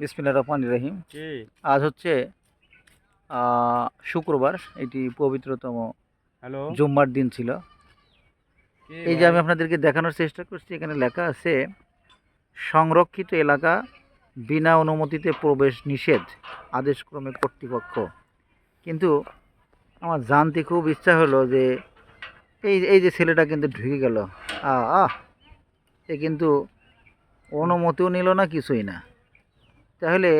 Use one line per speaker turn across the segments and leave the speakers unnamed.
বিসমিল্লা রহমান রহিম। আজ হচ্ছে শুক্রবার এটি পবিত্রতম
হ্যালো।
জুম্মার দিন ছিল। এই যে আমি আপনাদেরকে দেখানোর চেষ্টা করছি এখানে লেখা আছে সংরক্ষিত এলাকা বিনা অনুমতিতে প্রবেশ নিষেধ আদেশক্রমে কর্তৃপক্ষ। কিন্তু আমার জানতে খুব ইচ্ছা হলো যে এই এই যে ছেলেটা কিন্তু ঢুকে গেল। আহ আহ এ কিন্তু অনুমতিও নিল না কিছুই না। তাহলে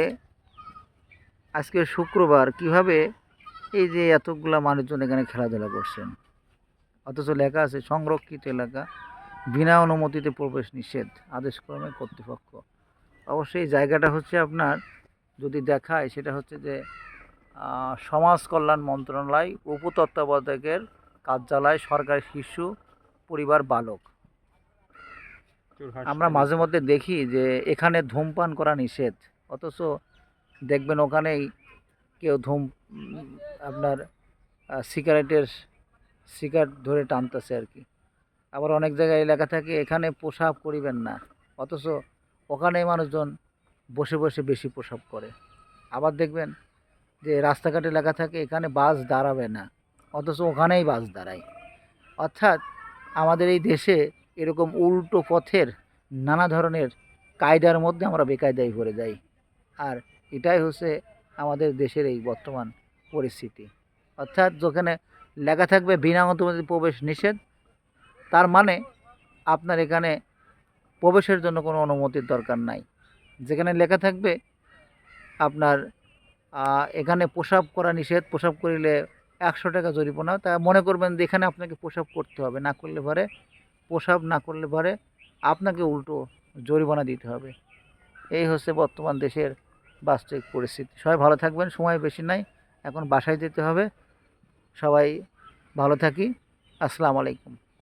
আজকে শুক্রবার কীভাবে এই যে এতগুলা মানুষজন এখানে খেলাধুলা করছেন? অথচ লেখা আছে সংরক্ষিত এলাকা বিনা অনুমতিতে প্রবেশ নিষেধ আদেশক্রমে কর্তৃপক্ষ। অবশ্যই এই জায়গাটা হচ্ছে আপনার যদি দেখায় সেটা হচ্ছে যে সমাজ কল্যাণ মন্ত্রণালয় উপতত্ত্বাবধায়কের কার্যালয় সরকারি শিশু পরিবার বালক। আমরা মাঝে মধ্যে দেখি যে এখানে ধূমপান করা নিষেধ। অথচ দেখবেন ওখানেই কেউ ধূম আপনার সিগারেটের সিগারেট ধরে টানতেছে আর কি। আবার অনেক জায়গায় লেখা থাকে, এখানে প্রসাব করিবেন না। অথচ ওখানেই মানুষজন বসে বসে বেশি প্রসাব করে আবার দেখবেন যে রাস্তাঘাটে লেখা থাকে, এখানে বাস দাঁড়াবে না। অথচ ওখানেই বাস দাঁড়ায়। অর্থাৎ আমাদের এই দেশে এরকম উল্টো পথের নানা ধরনের কায়দার মধ্যে আমরা বেকায়দায় ভরে যাই। আর এটাই হচ্ছে আমাদের দেশের এই বর্তমান পরিস্থিতি। অর্থাৎ যেখানে লেখা থাকবে, বিনা অনুমতি প্রবেশ নিষেধ, তার মানে আপনার এখানে প্রবেশের জন্য কোনো অনুমতির দরকার নাই। যেখানে লেখা থাকবে, আপনার এখানে প্রসাব করা নিষেধ, প্রসাব করিলে একশো টাকা জরিমানা, তা মনে করবেন যে এখানে আপনাকে প্রসাব করতে হবে, না করলে পরে প্রসাব না করলে পরে আপনাকে উল্টো জরিমানা দিতে হবে। এই হচ্ছে বর্তমান দেশের বাস্তবিক পরিস্থিতি। সবাই ভালো থাকবেন, সময় বেশি নাই, এখন বাসায় যেতে হবে। সবাই ভালো থাকি। আসসালামু আলাইকুম।